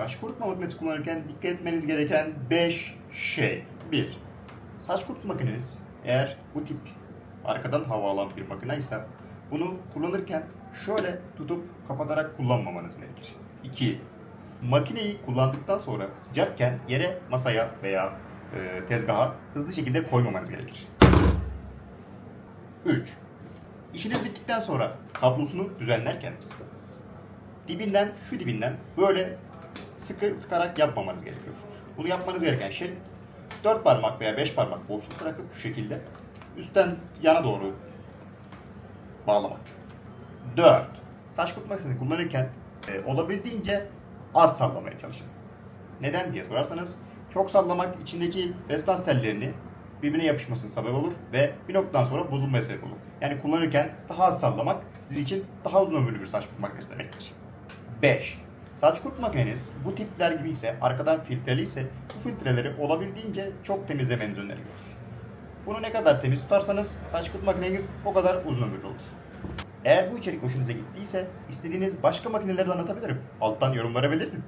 Saç kurutma makinesi kullanırken dikkat etmeniz gereken 5 şey. 1. Saç kurutma makineniz eğer bu tip arkadan hava alan bir makine ise bunu kullanırken şöyle tutup kapatarak kullanmamanız gerekir. 2. Makineyi kullandıktan sonra sıcakken yere, masaya veya e, tezgaha hızlı şekilde koymamanız gerekir. 3. İşiniz bittikten sonra kablosunu düzenlerken dibinden şu dibinden böyle sıkı sıkarak yapmamanız gerekiyor. Bunu yapmanız gereken şey 4 parmak veya 5 parmak boşluk bırakıp şu şekilde üstten yana doğru bağlamak. 4. Saç kurutma makinesini kullanırken e, olabildiğince az sallamaya çalışın. Neden diye sorarsanız çok sallamak içindeki restans tellerini birbirine yapışmasına sebep olur ve bir noktadan sonra bozulmaya sebep olur. Yani kullanırken daha az sallamak sizin için daha uzun ömürlü bir saç makinesi demektir. 5. Saç kurutma makineniz bu tipler gibi ise arkadan filtreli ise bu filtreleri olabildiğince çok temizlemenizi öneriyoruz. Bunu ne kadar temiz tutarsanız saç kurutma makineniz o kadar uzun ömürlü olur. Eğer bu içerik hoşunuza gittiyse istediğiniz başka makineleri de anlatabilirim. Alttan yorumlara belirtin.